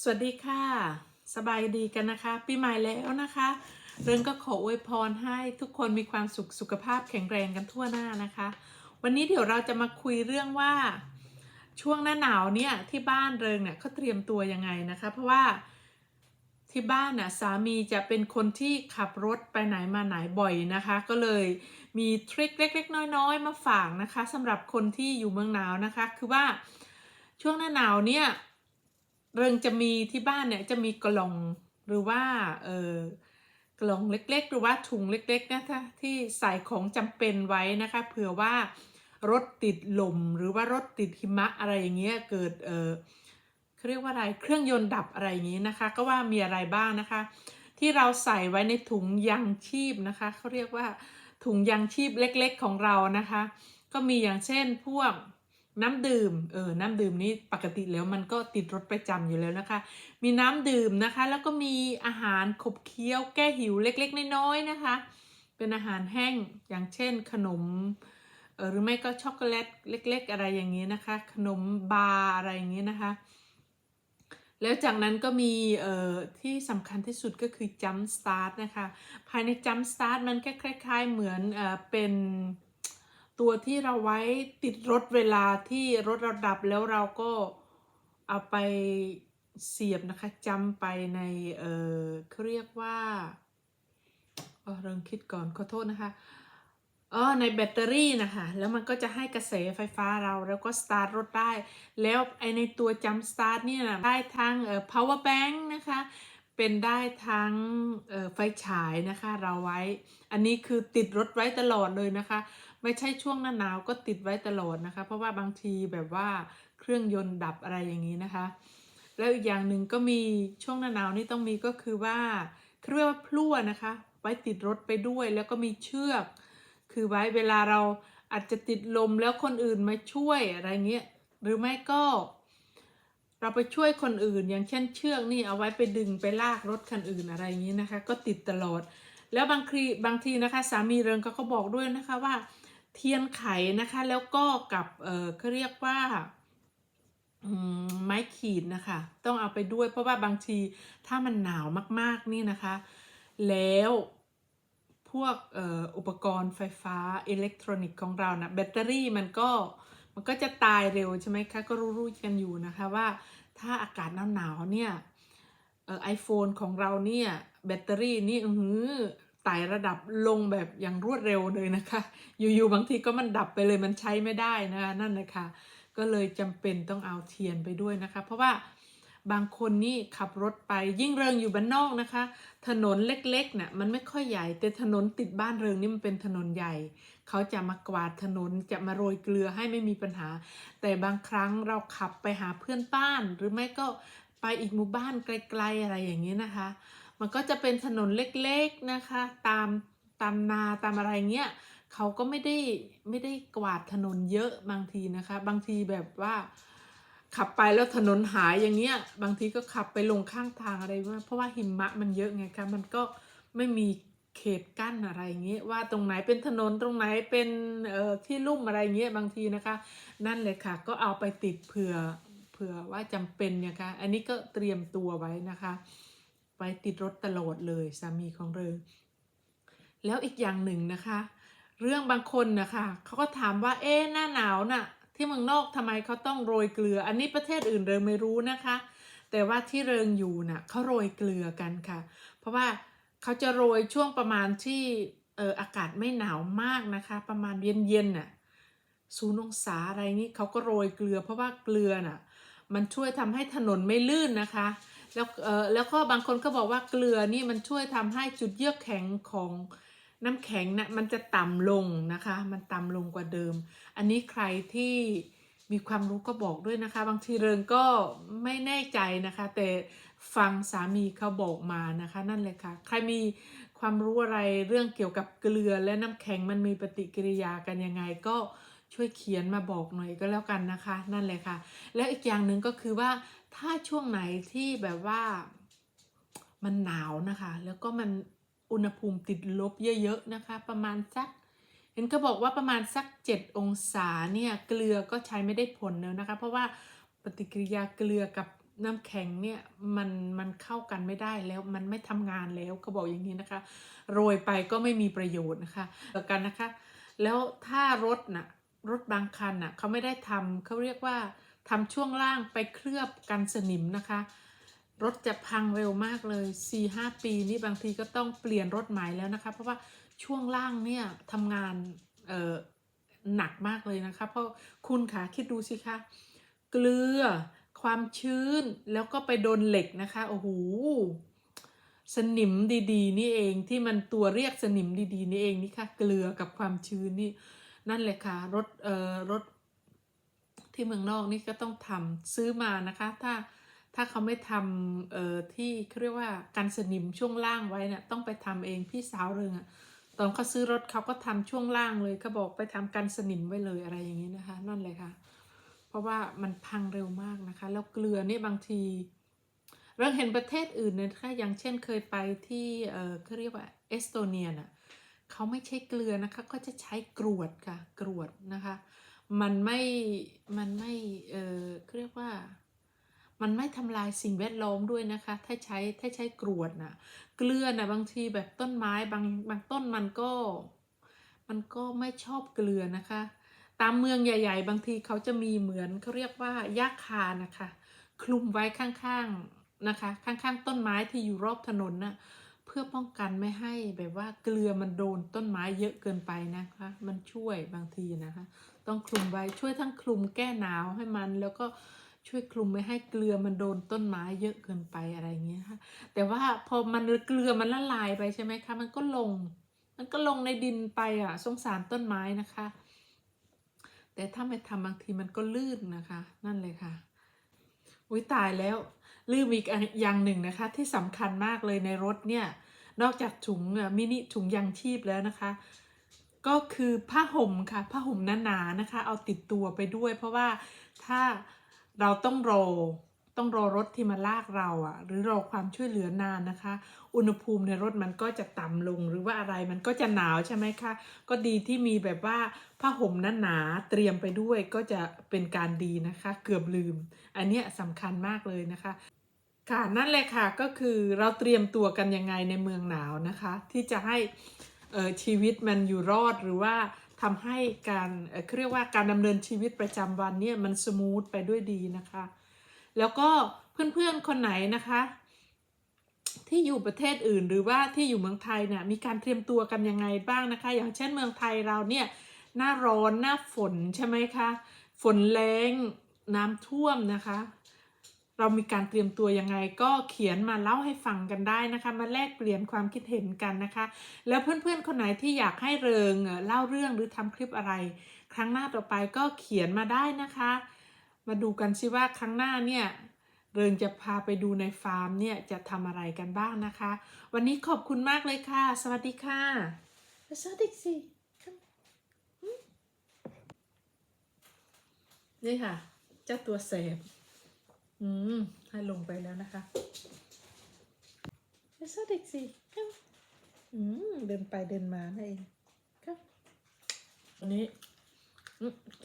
สวัสดีค่ะ สบายดีกันนะคะปีใหม่แล้วนะคะ เรื่องก็ขออวยพรให้ทุกคนมีความสุขสุขภาพแข็งแรงกันทั่วหน้านะคะ วันนี้เดี๋ยวเราจะมาคุยเรื่องว่าช่วงหน้าหนาวเนี่ยที่บ้านเริงเนี่ยเขาเตรียมตัวยังไงนะคะ เพราะว่าที่บ้านน่ะสามีจะเป็นคนที่ขับรถไปไหนมาไหนบ่อยนะคะ ก็เลยมีทริคเล็ก ๆ น้อย ๆ มาฝากนะคะสำหรับคนที่อยู่เมืองหนาวนะคะ คือว่าช่วงหน้าหนาวเนี่ย เริงจะมีที่บ้านเนี่ยจะมีกล่องหรือว่าเออกล่องเล็กๆ หรือว่าถุงเล็กๆนะคะที่ใส่ของจำเป็นไว้นะคะเผื่อว่ารถติดลมหรือว่ารถติดหิมะอะไรอย่างเงี้ยเกิดเออเรียกว่าอะไรเครื่องยนต์ดับอะไรอย่างงี้นะคะ ก็ว่ามีอะไรบ้างนะคะ ที่เราใส่ไว้ในถุงยางชีพนะคะเขาเรียกว่าถุงยางชีพเล็กๆของเรานะคะ ก็มีอย่างเช่นพวก น้ำดื่ม เออ น้ำดื่มนี่ปกติแล้วมันก็ติดรถประจำอยู่แล้วนะคะ มีน้ำดื่มนะคะ แล้วก็มีอาหารขบเคี้ยวแก้หิวเล็กๆ น้อยๆนะคะ เป็นอาหารแห้ง อย่างเช่น ขนมเออหรือไม่ก็ช็อกโกแลตเล็ก ๆ อะไรอย่างนี้นะคะ ขนมบาร์อะไรอย่างนี้นะคะ แล้วจากนั้นก็มีเอ่อที่สำคัญที่สุดก็คือ Jump Start นะคะ ภายใน Jump Start มันก็คล้ายๆ เหมือนเอ่อเป็น ตัวที่เราไว้ติดรถเวลาที่รถเราดับแล้วเราก็เอาไปเสียบนะคะจำไปในเออเขาเรียกว่าเออริ่มคิดก่อนขอโทษนะคะเออในแบตเตอรี่นะคะแล้วมันก็จะให้กระแสไฟฟ้าเราแล้วก็สตาร์ทรถได้ แล้วไอในตัวจัมสตาร์ทเนี่ยได้ทั้งเอ่อ power bank นะคะ เป็นได้ทั้งไฟฉายนะคะเราไว้ อันนี้คือติดรถไว้ตลอดเลยนะคะ ไม่ใช่ช่วงหน้าหนาวก็ติดไว้ตลอดนะคะ เพราะว่าบางทีแบบว่าเครื่องยนต์ดับอะไรอย่างนี้นะคะ แล้วอีกอย่างหนึ่งก็มีช่วงหน้าหนาวนี่ต้องมีก็คือว่าเขาเรียกว่าพลั่วนะคะ ไว้ติดรถไปด้วย แล้วก็มีเชือก คือไว้เวลาเราอาจจะติดลมแล้วคนอื่นมาช่วยอะไรเงี้ยหรือไม่ก็ เราไปช่วยคนอื่น อย่างเช่นเชือกนี่เอาไว้ไปดึงไปลากรถคันอื่นอะไรอย่างนี้นะคะ ก็ติดตลอด แล้วบางทีบางทีนะคะสามีเริงก็เขาบอกด้วยนะคะว่า เทียนไขนะคะแล้วก็กับเออเขาเรียกว่าไม้ขีดนะคะ ต้องเอาไปด้วยเพราะว่าบางทีถ้ามันหนาวมากๆนี่นะคะ แล้วพวกอ,อ,อุปกรณ์ไฟฟ้าอิเล็กทรอนิกส์ของเรานะแบตเตอรี่มันก็ มันก็จะตายเร็วใช่ไหมคะ ก็รู้ๆกันอยู่นะคะว่าถ้าอากาศหนาวๆเนี่ยไอโฟนของเราเนี่ยแบตเตอรี่นี่อือหือไต่ระดับลงแบบอย่างรวดเร็วเลยนะคะ อยู่ๆบางทีก็มันดับไปเลยมันใช้ไม่ได้นะคะนั่นเลยค่ะก็เลยจำเป็นต้องเอาเทียนไปด้วยนะคะ เพราะว่า บางคนนี่ขับรถไปยิ่งเริงอยู่บ้านนอกนะคะ ถนนเล็กๆน่ะมันไม่ค่อยใหญ่ แต่ถนนติดบ้านเริงนี่มันเป็นถนนใหญ่ เขาจะมากวาดถนนจะมาโรยเกลือให้ไม่มีปัญหา แต่บางครั้งเราขับไปหาเพื่อนบ้าน หรือไม่ก็ไปอีกหมู่บ้านไกลๆอะไรอย่างนี้นะคะ มันก็จะเป็นถนนเล็กๆนะคะ ตามตามนาตามอะไรเงี้ยเขาก็ไม่ได้ไม่ได้กวาดถนนเยอะบางทีนะคะ บางทีแบบว่า ขับไปแล้วถนนหายอย่างเงี้ย บางทีก็ขับไปลงข้างทางอะไรว่าเพราะว่าหิมะมันเยอะไงคะมันก็ไม่มีเขตกั้นอะไรอย่างเงี้ยว่าตรงไหนเป็นถนนตรงไหนเป็นเอ่อที่ลุ่มอะไรเงี้ยบางทีนะคะ นั่นเลยค่ะ ก็เอาไปติดเผื่อเผื่อว่าจำเป็นนี่ยค่ะอันนี้ก็เตรียมตัวไว้นะคะไปติดรถตลอดเลยสามีของเริงแล้วอีกอย่างหนึ่งนะคะ เรื่องบางคนนะคะเขาก็ถามว่าเอ๊ะหน้าหนาวน่ะ ที่เมืองนอกทำไมเขาต้องโรยเกลือ อันนี้ประเทศอื่นเริงไม่รู้นะคะ แต่ว่าที่เริงอยู่น่ะเขาโรยเกลือกันค่ะ เพราะว่าเขาจะโรยช่วงประมาณที่เอออากาศไม่หนาวมากนะคะ ประมาณเย็นๆน่ะศูนย์องศาอะไรนี้เขาก็โรยเกลือ เพราะว่าเกลือน่ะมันช่วยทำให้ถนนไม่ลื่นนะคะ แล้วเออแล้วก็บางคนก็บอกว่าเกลือนี่มันช่วยทำให้จุดเยือกแข็งของ น้ำแข็งนะ่ะมันจะต่ำลงนะคะ มันต่ำลงกว่าเดิม อันนี้ใครที่มีความรู้ก็บอกด้วยนะคะ บางทีเริงก็ไม่แน่ใจนะคะ แต่ฟังสามีเขาบอกมานะคะ นั่นเลยค่ะ ใครมีความรู้อะไรเรื่องเกี่ยวกับเกลือและน้ำแข็งมันมีปฏิกิริยากันยังไงก็ช่วยเขียนมาบอกหน่อยก็แล้วกันนะคะ นั่นเลยค่ะ แล้วอีกอย่างหนึ่งก็คือว่าถ้าช่วงไหนที่แบบว่ามันหนาวนะคะ แล้วก็มัน อุณหภูมิติดลบเยอะๆนะคะ ประมาณสักเห็นก็บอกว่าประมาณสัก 7 องศาเนี่ยเกลือก็ใช้ไม่ได้ผลแล้วนะคะ เพราะว่าปฏิกิริยาเกลือกับน้ำแข็งเนี่ยมันมันเข้ากันไม่ได้แล้วมันไม่ทำงานแล้วเขาบอกอย่างนี้นะคะ โรยไปก็ไม่มีประโยชน์นะคะเดียวกันนะคะ แล้วถ้ารถน่ะรถบางคันน่ะเขาไม่ได้ทำเขาเรียกว่าทำช่วงล่างไปเคลือบกันสนิมนะคะ รถจะพังเร็วมากเลย4 5ปีนี่บางทีก็ต้องเปลี่ยนรถใหม่แล้วนะคะ เพราะว่าช่วงล่างเนี่ยทำงานเอ่อหนักมากเลยนะคะ เพราะคุณขาคิดดูสิคะ เกลือความชื้นแล้วก็ไปโดนเหล็กนะคะโอ้โหสนิมดีๆ นี่เองที่มันตัวเรียกสนิมดีๆ นี่เองนี่ค่ะเกลือกับความชื้นนี่นั่นแหละค่ะรถเอ่อรถที่เมืองนอกนี่ก็ต้องทำซื้อมานะคะ ถ้า ถ้าเขาไม่ทำเอ่อที่เขาเรียกว่ากันสนิมช่วงล่างไว้เนี่ยต้องไปทำเองพี่สาวเริงอะตอนเขาซื้อรถเขาก็ทำช่วงล่างเลยเขาบอกไปทำกันสนิมไว้เลยอะไรอย่างนี้นะคะ นั่นเลยค่ะ เพราะว่ามันพังเร็วมากนะคะ แล้วเกลือนี่บางที เราเห็นประเทศอื่นเนี่ยนะคะอย่างเช่นเคยไปที่เออเขาเรียกว่าเอสโตเนียน่ะเขาไม่ใช้เกลือนะคะ ก็จะใช้กรวดค่ะกรวดนะคะ มันไม่มันไม่เออเขาเรียกว่า มันไม่ทำลายสิ่งแวดล้อมด้วยนะคะ ถ้าใช้ถ้าใช้กรวดน่ะเกลือน่ะบางทีแบบต้นไม้บางบางต้นมันก็ มันก็ไม่ชอบเกลือนะคะ ตามเมืองใหญ่ ๆ บางทีเขาจะมีเหมือนเขาเรียกว่าหญ้าคานะคะ คลุมไว้ข้างๆนะคะ ข้างๆ ต้นไม้ที่อยู่รอบถนนน่ะเพื่อป้องกันไม่ให้แบบว่าเกลือมันโดนต้นไม้เยอะเกินไปนะคะ มันช่วยบางทีนะคะ ต้องคลุมไว้ช่วยทั้งคลุมแก้หนาวให้มันแล้วก็ ช่วยคลุมไม่ให้เกลือมันโดนต้นไม้เยอะเกินไปอะไรเงี้ยค่ะแต่ว่าพอมันเกลือมันละลายไปใช่ไหมคะ มันก็ลง มันก็ลงในดินไปอะสงสารต้นไม้นะคะ แต่ถ้าไม่ทำบางทีมันก็ลื่นนะคะ นั่นเลยค่ะอุ้ยตายแล้ว ลืมอีกอย่างหนึ่งนะคะ ที่สำคัญมากเลยในรถเนี่ย นอกจากถุงอะมินิถุงยางชีพแล้วนะคะ ก็คือผ้าห่มค่ะผ้าห่มหนาๆนะคะ เอาติดตัวไปด้วย เพราะว่าถ้า เราต้องรอต้องรอรถที่มาลากเราอะ่ะ หรือรอความช่วยเหลือนานนะคะ อุณหภูมิในรถมันก็จะต่ำลงหรือว่าอะไรมันก็จะหนาวใช่ไหมคะก็ดีที่มีแบบว่าผ้าห่มหนาๆเตรียมไปด้วยก็จะเป็นการดีนะคะ เกือบลืม อันเนี้ยสำคัญมากเลยนะคะค่ะนั่นแหละค่ะก็คือเราเตรียมตัวกันยังไงในเมืองหนาวนะคะ ที่จะให้ชีวิตมันอยู่รอดหรือว่า ทำให้การเขาเรียกว่าการดำเนินชีวิตประจำวันเนี่ยมันสมูทไปด้วยดีนะคะ แล้วก็เพื่อนๆคนไหนนะคะ ที่อยู่ประเทศอื่นหรือว่าที่อยู่เมืองไทยเนี่ยมีการเตรียมตัวกันยังไงบ้างนะคะ อย่างเช่นเมืองไทยเราเนี่ยหน้าร้อนหน้าฝนใช่ไหมคะฝนแรงน้ำท่วมนะคะ เรามีการเตรียมตัวยังไงก็เขียนมาเล่าให้ฟังกันได้นะคะ มาแลกเปลี่ยนความคิดเห็นกันนะคะ แล้วเพื่อนๆคนไหนที่อยากให้เริงเอ่อเล่าเรื่องหรือทำคลิปอะไร ครั้งหน้าต่อไปก็เขียนมาได้นะคะ มาดูกันสิว่าครั้งหน้าเนี่ยเริงจะพาไปดูในฟาร์มเนี่ยจะทำอะไรกันบ้างนะคะ วันนี้ขอบคุณมากเลยค่ะ สวัสดีค่ะสวัสดีสินี่ค่ะ เจ้าตัวแสบ อืมให้ลงไปแล้วนะคะสวัสดีสิครับอืมเดินไปเดินมานั่นเองครับวันนี้